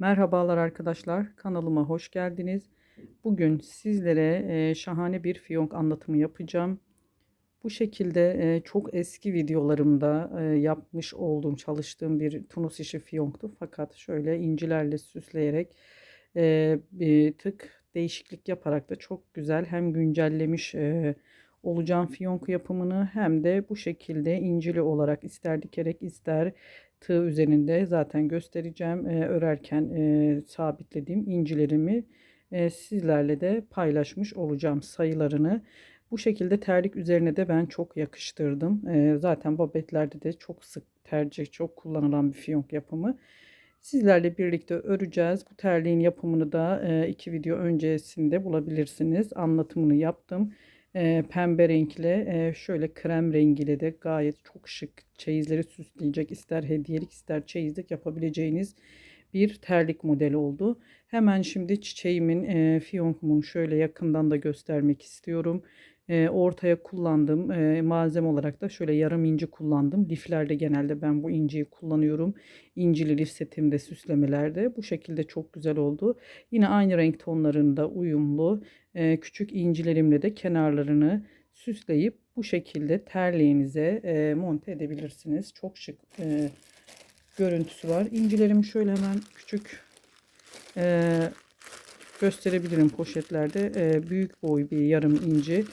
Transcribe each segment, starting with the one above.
Merhabalar arkadaşlar, kanalıma hoş geldiniz. Bugün sizlere e, şahane bir fiyonk anlatımı yapacağım. Bu şekilde e, çok eski videolarımda e, yapmış olduğum, çalıştığım bir tunus işi fiyonktu. Fakat şöyle incilerle süsleyerek bir tık değişiklik yaparak da çok güzel hem güncellemiş olacağım fiyonk yapımını hem de bu şekilde incili olarak ister dikerek ister tığ üzerinde zaten göstereceğim. E, örerken e, sabitlediğim incilerimi e, sizlerle de paylaşmış olacağım sayılarını. Bu şekilde terlik üzerine de ben çok yakıştırdım. E, zaten babetlerde de çok sık tercih, çok kullanılan bir fiyonk yapımı. Sizlerle birlikte öreceğiz. Bu terliğin yapımını da e, iki video öncesinde bulabilirsiniz. Anlatımını yaptım e, pembe renkle e, şöyle krem rengiyle de gayet çok şık çeyizleri süsleyecek ister hediyelik ister çeyizlik yapabileceğiniz bir terlik modeli oldu. Hemen şimdi çiçeğimin e, fiyonkumun şöyle yakından da göstermek istiyorum. Ortaya kullandığım e, malzeme olarak da şöyle yarım inci kullandım. Liflerde genelde ben bu inciyi kullanıyorum. İncili lif setimde süslemelerde bu şekilde çok güzel oldu. Yine aynı renk tonlarında uyumlu küçük incilerimle de kenarlarını süsleyip bu şekilde terliğinize monte edebilirsiniz. Çok şık görüntüsü var. İncilerimi şöyle hemen küçük gösterebilirim poşetlerde. Büyük boy bir yarım inci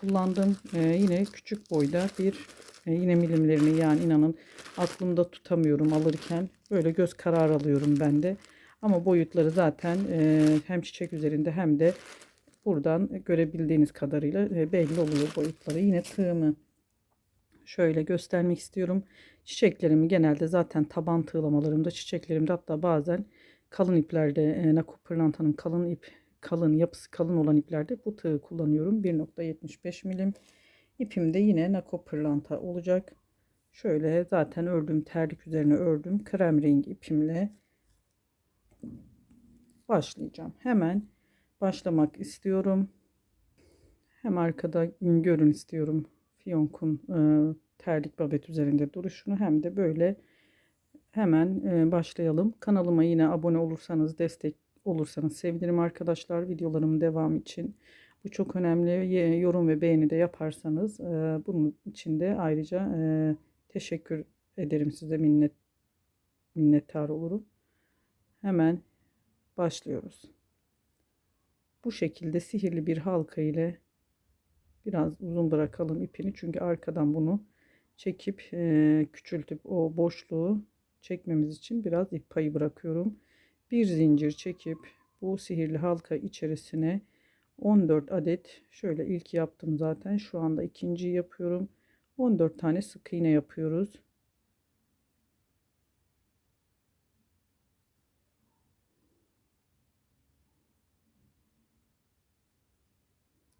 kullandım. E, yine küçük boyda bir e, yine milimlerini yani inanın aklımda tutamıyorum alırken. Böyle göz karar alıyorum ben de. Ama boyutları zaten e, hem çiçek üzerinde hem de buradan görebildiğiniz kadarıyla e, belli oluyor boyutları. Yine tığımı şöyle göstermek istiyorum. Çiçeklerimi genelde zaten taban tığlamalarımda çiçeklerimde hatta bazen kalın iplerde e, Nako pırlantanın kalın ip kalın yapısı kalın olan iplerde bu tığı kullanıyorum. 1.75 milim. İpim de yine Nako pırlanta olacak. Şöyle zaten ördüm terlik üzerine ördüm. Krem rengi ipimle başlayacağım. Hemen başlamak istiyorum. Hem arkada görün istiyorum fiyonkun e, terlik babet üzerinde duruşunu hem de böyle hemen e, başlayalım. Kanalıma yine abone olursanız destek olursanız sevinirim arkadaşlar videolarımın devamı için. Bu çok önemli. Yorum ve beğeni de yaparsanız e, bunun için de ayrıca e, teşekkür ederim size minnet minnettar olurum. Hemen başlıyoruz. Bu şekilde sihirli bir halka ile biraz uzun bırakalım ipini çünkü arkadan bunu çekip e, küçültüp o boşluğu çekmemiz için biraz ip payı bırakıyorum. Bir zincir çekip bu sihirli halka içerisine 14 adet şöyle ilk yaptım zaten şu anda ikinci yapıyorum. 14 tane sık iğne yapıyoruz.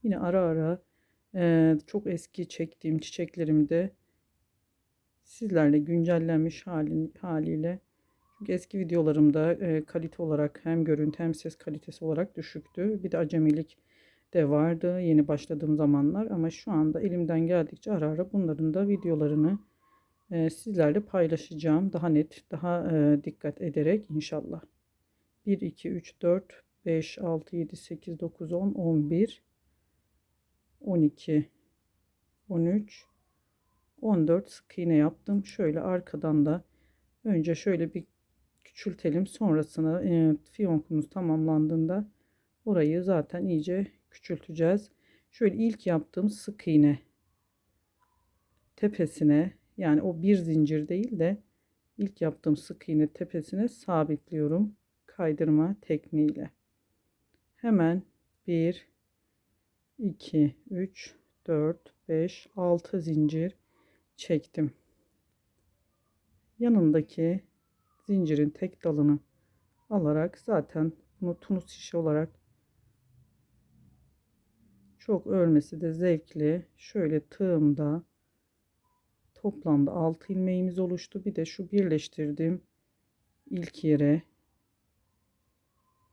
Yine ara ara e, çok eski çektiğim çiçeklerimde sizlerle güncellenmiş halin, haliyle çünkü eski videolarımda e, kalite olarak hem görüntü hem ses kalitesi olarak düşüktü. Bir de acemilik de vardı yeni başladığım zamanlar ama şu anda elimden geldikçe ara ara bunların da videolarını e, sizlerle paylaşacağım. Daha net, daha e, dikkat ederek inşallah. 1, 2, 3, 4, 5, 6, 7, 8, 9, 10, 11, 12, 13, 14 sık iğne yaptım. Şöyle arkadan da önce şöyle bir küçültelim. Sonrasında e, fiyonkumuz tamamlandığında orayı zaten iyice küçülteceğiz. Şöyle ilk yaptığım sık iğne tepesine yani o bir zincir değil de ilk yaptığım sık iğne tepesine sabitliyorum kaydırma tekniğiyle. Hemen 1 2 3 4 5 6 zincir çektim. Yanındaki zincirin tek dalını alarak zaten bunu tunus şişi olarak çok örmesi de zevkli. Şöyle tığımda toplamda 6 ilmeğimiz oluştu. Bir de şu birleştirdiğim ilk yere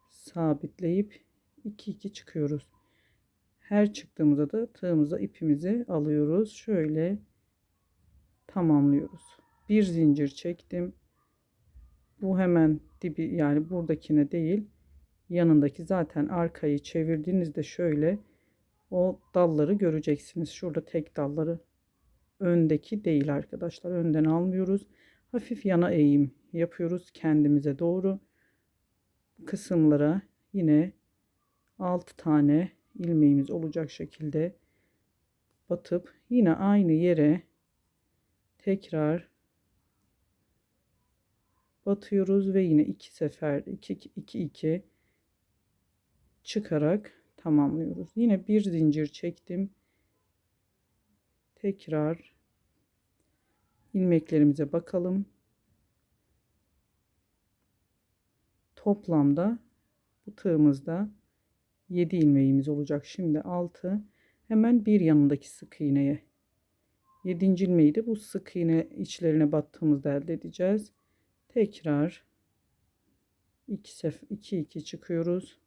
sabitleyip 2 2 çıkıyoruz. Her çıktığımızda da tığımıza ipimizi alıyoruz. Şöyle tamamlıyoruz. Bir zincir çektim. Bu hemen dibi yani buradakine değil yanındaki zaten arkayı çevirdiğinizde şöyle o dalları göreceksiniz. Şurada tek dalları öndeki değil arkadaşlar. Önden almıyoruz. Hafif yana eğim yapıyoruz kendimize doğru. Kısımlara yine 6 tane ilmeğimiz olacak şekilde batıp yine aynı yere tekrar batıyoruz ve yine iki sefer 2 2 2 çıkarak tamamlıyoruz. Yine bir zincir çektim. Tekrar ilmeklerimize bakalım. Toplamda bu tığımızda 7 ilmeğimiz olacak. Şimdi 6 hemen bir yanındaki sık iğneye 7. ilmeği de bu sık iğne içlerine battığımızda elde edeceğiz. Tekrar 2 sef 2 2 çıkıyoruz.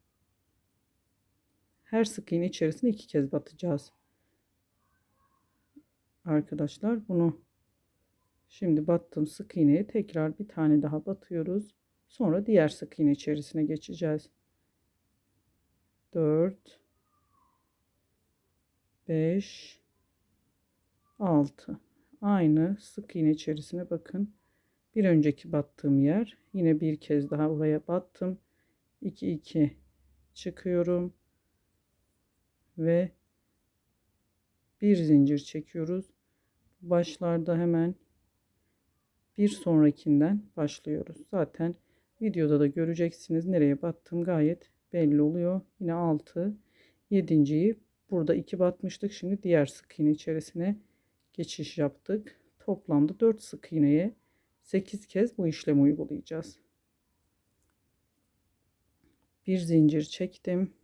Her sık iğne içerisine iki kez batacağız. Arkadaşlar bunu şimdi battım sık iğneye tekrar bir tane daha batıyoruz. Sonra diğer sık iğne içerisine geçeceğiz. 4 5 6 aynı sık iğne içerisine bakın. Bir önceki battığım yer yine bir kez daha oraya battım. 2 2 çıkıyorum ve bir zincir çekiyoruz. Başlarda hemen bir sonrakinden başlıyoruz. Zaten videoda da göreceksiniz nereye battım gayet belli oluyor. Yine 6 7.yi burada 2 batmıştık. Şimdi diğer sık iğne içerisine geçiş yaptık. Toplamda 4 sık iğneye 8 kez bu işlemi uygulayacağız. Bir zincir çektim.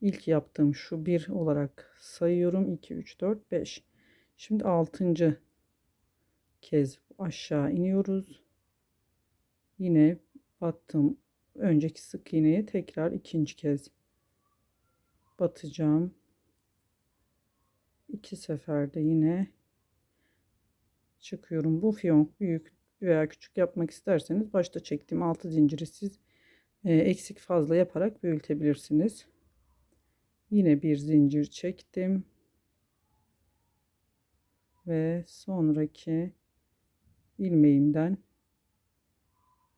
İlk yaptığım şu bir olarak sayıyorum. 2, 3, 4, 5. Şimdi 6. kez aşağı iniyoruz. Yine battım. Önceki sık iğneye tekrar ikinci kez batacağım. İki seferde yine çıkıyorum. Bu fiyonk büyük veya küçük yapmak isterseniz başta çektiğim 6 zinciri siz e, eksik fazla yaparak büyütebilirsiniz. Yine bir zincir çektim. Ve sonraki ilmeğimden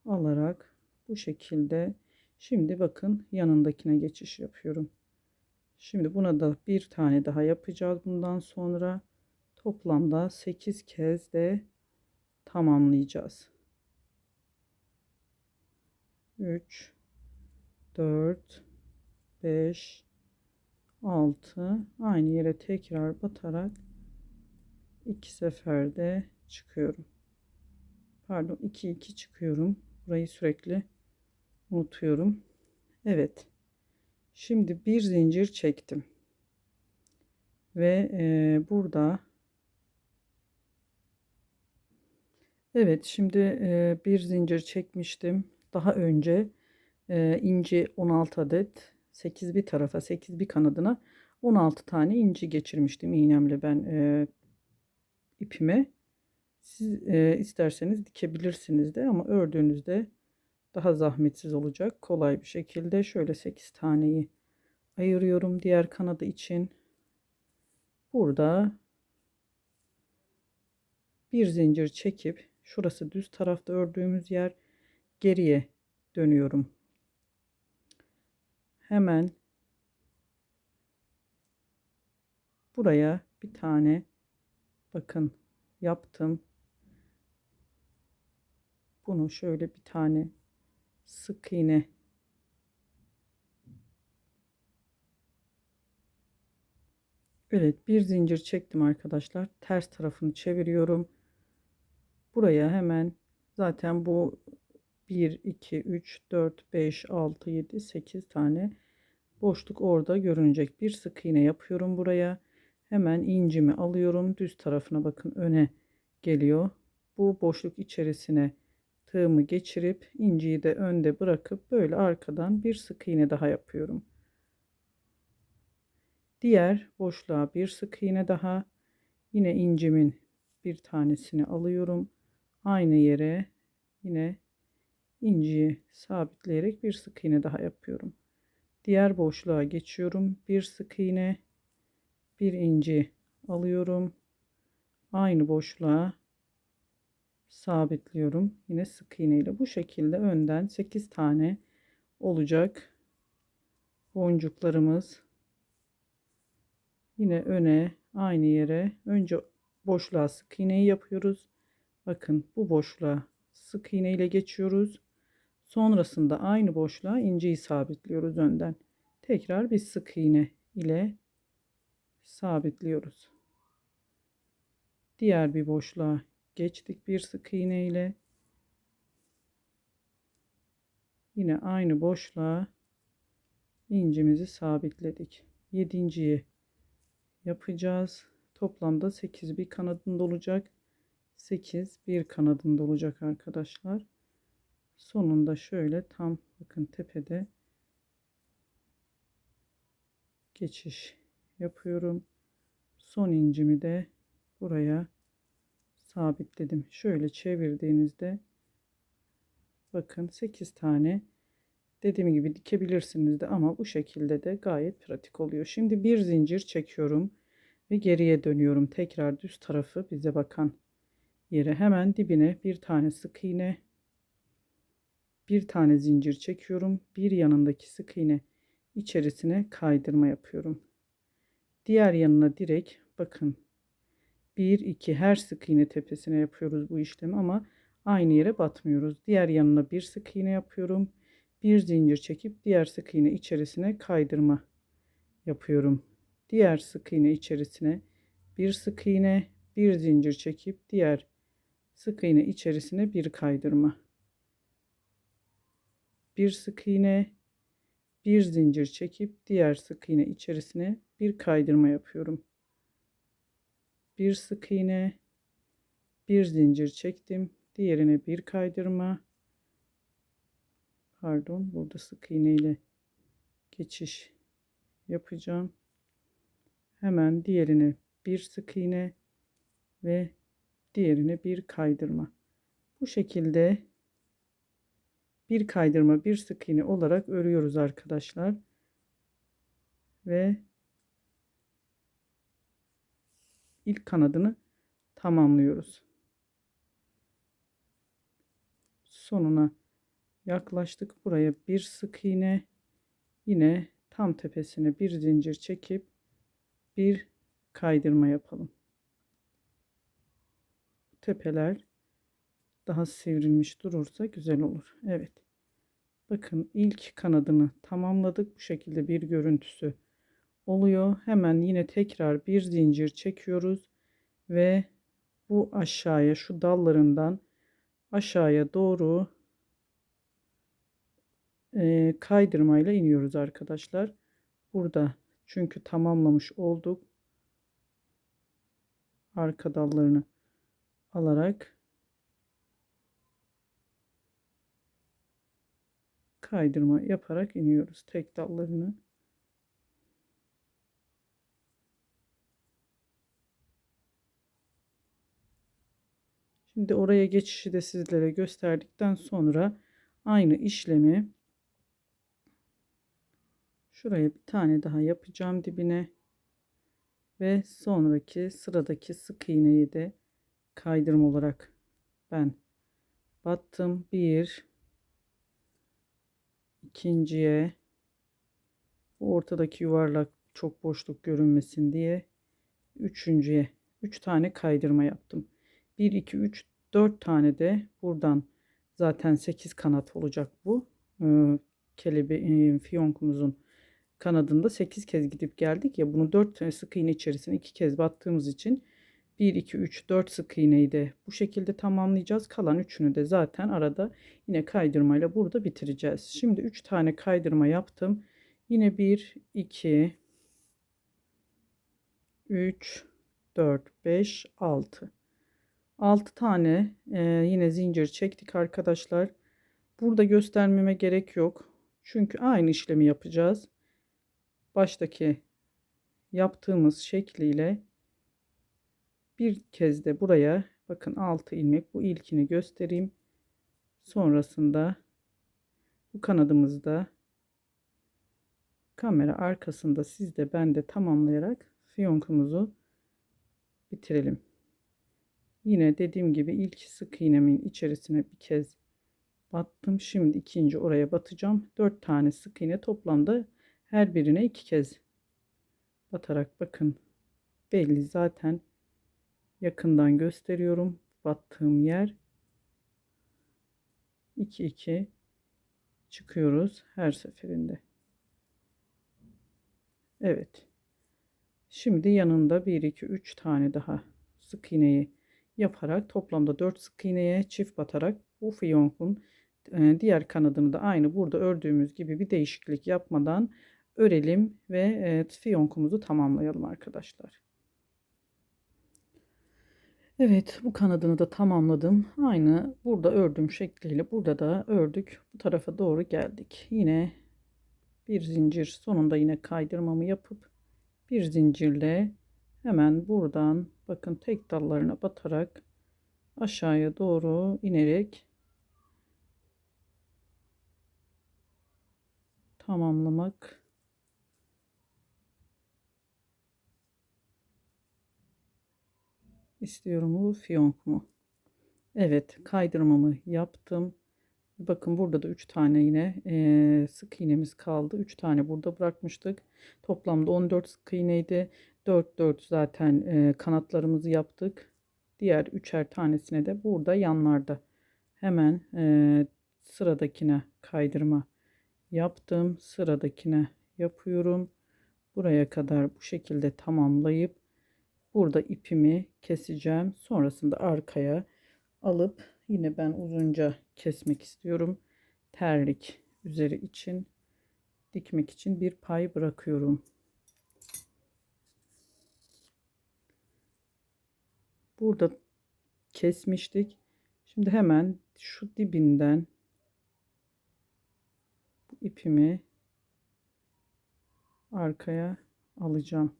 alarak bu şekilde şimdi bakın yanındakine geçiş yapıyorum. Şimdi buna da bir tane daha yapacağız bundan sonra toplamda 8 kez de tamamlayacağız. 3 4 5 6 aynı yere tekrar batarak iki seferde çıkıyorum. Pardon 2 2 çıkıyorum. Burayı sürekli unutuyorum. Evet. Şimdi bir zincir çektim. Ve e, burada Evet şimdi e, bir zincir çekmiştim. Daha önce e, inci 16 adet 8 bir tarafa 8 bir kanadına 16 tane inci geçirmiştim iğnemle ben e, ipime. Siz e, isterseniz dikebilirsiniz de ama ördüğünüzde daha zahmetsiz olacak. Kolay bir şekilde şöyle 8 taneyi ayırıyorum diğer kanadı için. Burada bir zincir çekip şurası düz tarafta ördüğümüz yer geriye dönüyorum hemen buraya bir tane bakın yaptım. Bunu şöyle bir tane sık iğne Evet bir zincir çektim arkadaşlar. Ters tarafını çeviriyorum. Buraya hemen zaten bu 1, 2, 3, 4, 5, 6, 7, 8 tane boşluk orada görünecek. Bir sık iğne yapıyorum buraya. Hemen incimi alıyorum. Düz tarafına bakın öne geliyor. Bu boşluk içerisine tığımı geçirip inciyi de önde bırakıp böyle arkadan bir sık iğne daha yapıyorum. Diğer boşluğa bir sık iğne daha. Yine incimin bir tanesini alıyorum. Aynı yere yine inciyi sabitleyerek bir sık iğne daha yapıyorum. Diğer boşluğa geçiyorum. Bir sık iğne, bir inci alıyorum. Aynı boşluğa sabitliyorum. Yine sık iğne ile bu şekilde önden 8 tane olacak boncuklarımız. Yine öne aynı yere önce boşluğa sık iğneyi yapıyoruz. Bakın bu boşluğa sık iğne ile geçiyoruz. Sonrasında aynı boşluğa inciyi sabitliyoruz önden. Tekrar bir sık iğne ile sabitliyoruz. Diğer bir boşluğa geçtik bir sık iğne ile. Yine aynı boşluğa incimizi sabitledik. Yedinciyi yapacağız. Toplamda 8 bir kanadında olacak. 8 bir kanadında olacak arkadaşlar. Sonunda şöyle tam bakın tepede geçiş yapıyorum. Son incimi de buraya sabitledim. Şöyle çevirdiğinizde bakın 8 tane dediğim gibi dikebilirsiniz de ama bu şekilde de gayet pratik oluyor. Şimdi bir zincir çekiyorum ve geriye dönüyorum. Tekrar düz tarafı bize bakan yere hemen dibine bir tane sık iğne bir tane zincir çekiyorum. Bir yanındaki sık iğne içerisine kaydırma yapıyorum. Diğer yanına direkt bakın 1 2 her sık iğne tepesine yapıyoruz bu işlemi ama aynı yere batmıyoruz. Diğer yanına bir sık iğne yapıyorum. Bir zincir çekip diğer sık iğne içerisine kaydırma yapıyorum. Diğer sık iğne içerisine bir sık iğne, bir zincir çekip diğer sık iğne içerisine bir kaydırma. Bir sık iğne, bir zincir çekip diğer sık iğne içerisine bir kaydırma yapıyorum. Bir sık iğne, bir zincir çektim, diğerine bir kaydırma. Pardon, burada sık iğne ile geçiş yapacağım. Hemen diğerine bir sık iğne ve diğerine bir kaydırma. Bu şekilde bir kaydırma bir sık iğne olarak örüyoruz arkadaşlar. Ve ilk kanadını tamamlıyoruz. Sonuna yaklaştık. Buraya bir sık iğne yine tam tepesine bir zincir çekip bir kaydırma yapalım. Tepeler daha sivrilmiş durursa güzel olur. Evet. Bakın ilk kanadını tamamladık. Bu şekilde bir görüntüsü oluyor. Hemen yine tekrar bir zincir çekiyoruz ve bu aşağıya şu dallarından aşağıya doğru e, kaydırmayla iniyoruz arkadaşlar. Burada çünkü tamamlamış olduk. Arka dallarını alarak kaydırma yaparak iniyoruz tek dallarını. Şimdi oraya geçişi de sizlere gösterdikten sonra aynı işlemi şuraya bir tane daha yapacağım dibine ve sonraki sıradaki sık iğneyi de kaydırma olarak ben battım. Bir ikinciye bu ortadaki yuvarlak çok boşluk görünmesin diye üçüncüye üç tane kaydırma yaptım. 1 2 3 4 tane de buradan zaten 8 kanat olacak bu. Ee, kelebe e, fiyonkumuzun kanadında 8 kez gidip geldik ya bunu 4 sık iğne içerisine 2 kez battığımız için 1 2 3 4 sık iğneyi de bu şekilde tamamlayacağız. Kalan üçünü de zaten arada yine kaydırmayla burada bitireceğiz. Şimdi 3 tane kaydırma yaptım. Yine 1 2 3 4 5 6 6 tane e, yine zincir çektik arkadaşlar. Burada göstermeme gerek yok. Çünkü aynı işlemi yapacağız. Baştaki yaptığımız şekliyle bir kez de buraya bakın 6 ilmek bu ilkini göstereyim. Sonrasında Bu kanadımızı da kamera arkasında siz de ben de tamamlayarak fiyonkumuzu bitirelim. Yine dediğim gibi ilk sık iğnemin içerisine bir kez battım. Şimdi ikinci oraya batacağım. 4 tane sık iğne toplamda her birine iki kez batarak bakın belli zaten yakından gösteriyorum. Battığım yer. 2 2 çıkıyoruz her seferinde. Evet. Şimdi yanında 1 2 3 tane daha sık iğneyi yaparak toplamda 4 sık iğneye çift batarak bu fiyonkun diğer kanadını da aynı burada ördüğümüz gibi bir değişiklik yapmadan örelim ve e, fiyonkumuzu tamamlayalım arkadaşlar. Evet bu kanadını da tamamladım. Aynı burada ördüğüm şekliyle burada da ördük. Bu tarafa doğru geldik. Yine bir zincir sonunda yine kaydırmamı yapıp bir zincirle hemen buradan bakın tek dallarına batarak aşağıya doğru inerek tamamlamak istiyorum bu fiyonkumu. Evet kaydırmamı yaptım. Bakın burada da 3 tane yine e, sık iğnemiz kaldı. 3 tane burada bırakmıştık. Toplamda 14 sık iğneydi. 4 4 zaten e, kanatlarımızı yaptık. Diğer üçer tanesine de burada yanlarda hemen e, sıradakine kaydırma yaptım. Sıradakine yapıyorum. Buraya kadar bu şekilde tamamlayıp burada ipimi keseceğim. Sonrasında arkaya alıp yine ben uzunca kesmek istiyorum. Terlik üzeri için dikmek için bir pay bırakıyorum. Burada kesmiştik. Şimdi hemen şu dibinden ipimi arkaya alacağım.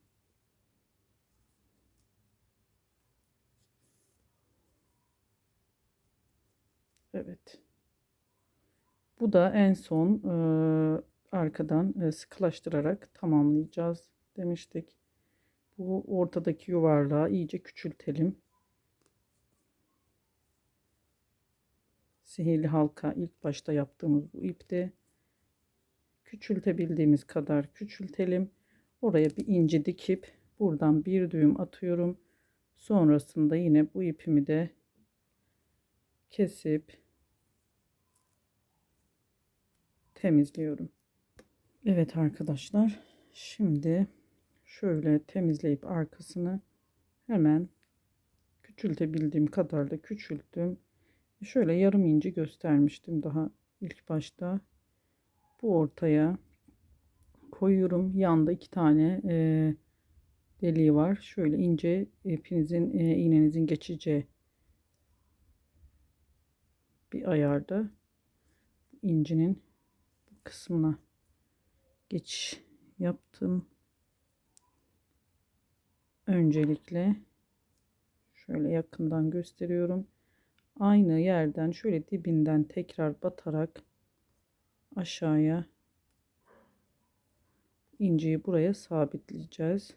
Evet. Bu da en son e, arkadan e, sıkılaştırarak tamamlayacağız demiştik. Bu ortadaki yuvarlağı iyice küçültelim. Sihirli halka ilk başta yaptığımız bu ipte küçültebildiğimiz kadar küçültelim. Oraya bir inci dikip buradan bir düğüm atıyorum. Sonrasında yine bu ipimi de kesip temizliyorum. Evet arkadaşlar şimdi şöyle temizleyip arkasını hemen küçültebildiğim kadar da küçülttüm. Şöyle yarım inci göstermiştim daha ilk başta. Bu ortaya koyuyorum. Yanda iki tane e, deliği var. Şöyle ince ipinizin e, iğnenizin geçeceği ayarda incinin kısmına geçiş yaptım. Öncelikle şöyle yakından gösteriyorum. Aynı yerden şöyle dibinden tekrar batarak aşağıya inciyi buraya sabitleyeceğiz.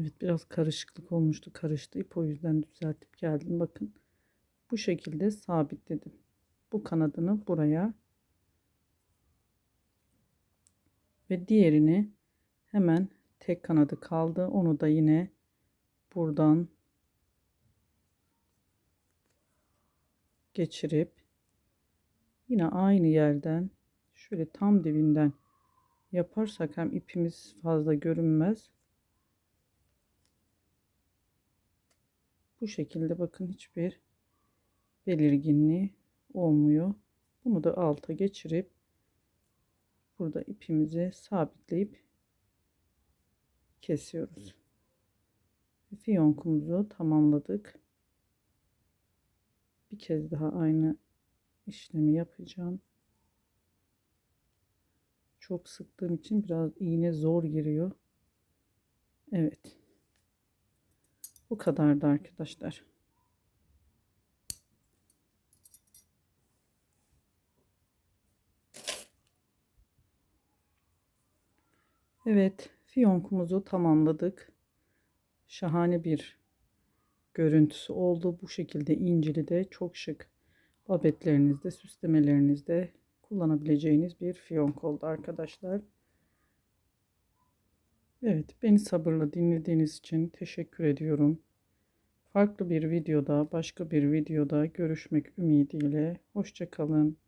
Evet biraz karışıklık olmuştu. Karıştı ip o yüzden düzeltip geldim. Bakın bu şekilde sabitledim. Bu kanadını buraya ve diğerini hemen tek kanadı kaldı. Onu da yine buradan geçirip yine aynı yerden şöyle tam dibinden yaparsak hem ipimiz fazla görünmez Bu şekilde bakın hiçbir belirginliği olmuyor. Bunu da alta geçirip burada ipimizi sabitleyip kesiyoruz. Fiyonkumuzu tamamladık. Bir kez daha aynı işlemi yapacağım. Çok sıktığım için biraz iğne zor giriyor. Evet. Bu kadardı arkadaşlar. Evet, fiyonkumuzu tamamladık. Şahane bir görüntüsü oldu. Bu şekilde incili de çok şık babetlerinizde, süslemelerinizde kullanabileceğiniz bir fiyonk oldu arkadaşlar. Evet, beni sabırla dinlediğiniz için teşekkür ediyorum. Farklı bir videoda, başka bir videoda görüşmek ümidiyle. Hoşçakalın.